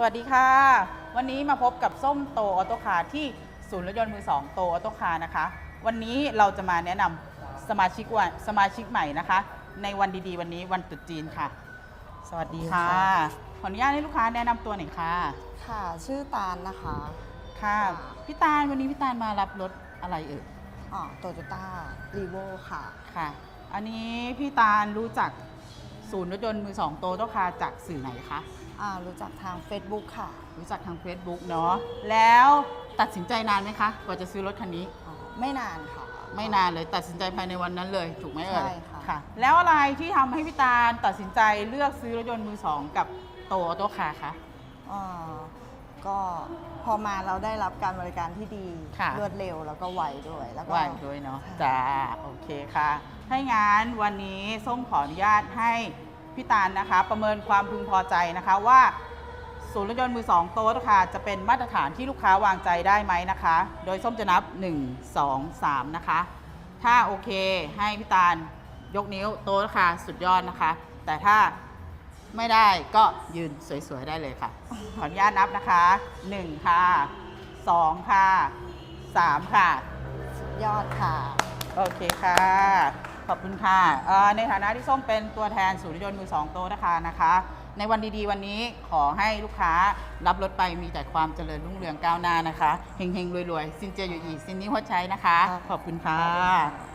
สวัสดีค่ะ วันนี้มาพบกับส้มโตออโตคาร์ที่ศูนย์รถยนต์มือสองโตออโตคาร์นะคะ วันนี้เราจะมาแนะนำสมาชิกวันสมาชิกใหม่นะคะ ในวันดีๆ วันนี้วันตรุษจีนค่ะ สวัสดีค่ะค่ะขออนุญาตให้ลูกค้าแนะนำตัวหน่อยค่ะ ค่ะ ชื่อตาลนะคะค่ะค่ะพี่ตาลวันนี้พี่ตาลมารับรถอะไรเอ่ยอ๋อโตโยต้ารีโวค่ะ ค่ะ อันนี้พี่ตาลรู้จัก ศูนย์รถยนต์มือสองโตโตคาร์จากสื่อไหนคะอ่ารู้จักทาง Facebook ค่ะ รู้จักทาง Facebook เนาะแล้วตัดสินใจนานไหมคะกว่าจะซื้อรถคันนี้อ๋อไม่นานค่ะ ไม่นานเลยตัดสินใจภายในวันนั้นเลย ถูกไหมเอ่ยใช่ค่ะ แล้วอะไรที่ทำให้พี่ตาลตัดสินใจเลือกซื้อรถยนต์มือสองกับโตโอโตคาร์คะ อ่าก็พอมาเราได้รับการบริการที่ดีค่ะ รวดเร็วแล้วก็ไวด้วยแล้วก็ไหวด้วยเนาะค่ะจ้าโอเคค่ะ ถ้าอย่างนั้นวันนี้ส้มขออนุญาตให้พี่ตาลนะคะ ประเมินความพึงพอใจนะคะว่าศูนย์รถยนต์มือสองโตโตคาร์จะเป็นมาตรฐานที่ลูกค้าวางใจได้ไหมนะคะ โดยส้มจะนับ 1 2 3 นะคะ ถ้าโอเคให้พี่ตาลยกนิ้วโตโตคาร์สุดยอดนะคะ แต่ถ้าไม่ได้ก็ยืนสวยๆได้เลยค่ะ ขออนุญาตนับนะคะ 1 ค่ะ 2 ค่ะ 3 ค่ะ ยอดค่ะ โอเคค่ะ ขอบคุณค่ะในฐานะที่ส้มเป็นตัวแทนศูนย์รถยนต์มือสองโตนะคะนะคะ ในวันดีๆ วันนี้ขอให้ลูกค้ารับรถไปมีแต่ความเจริญรุ่งเรืองก้าวหน้านะคะเฮงๆรวยๆ สินเจียอยู่อีสินนี้หัวใจนะคะ ขอบคุณค่ะ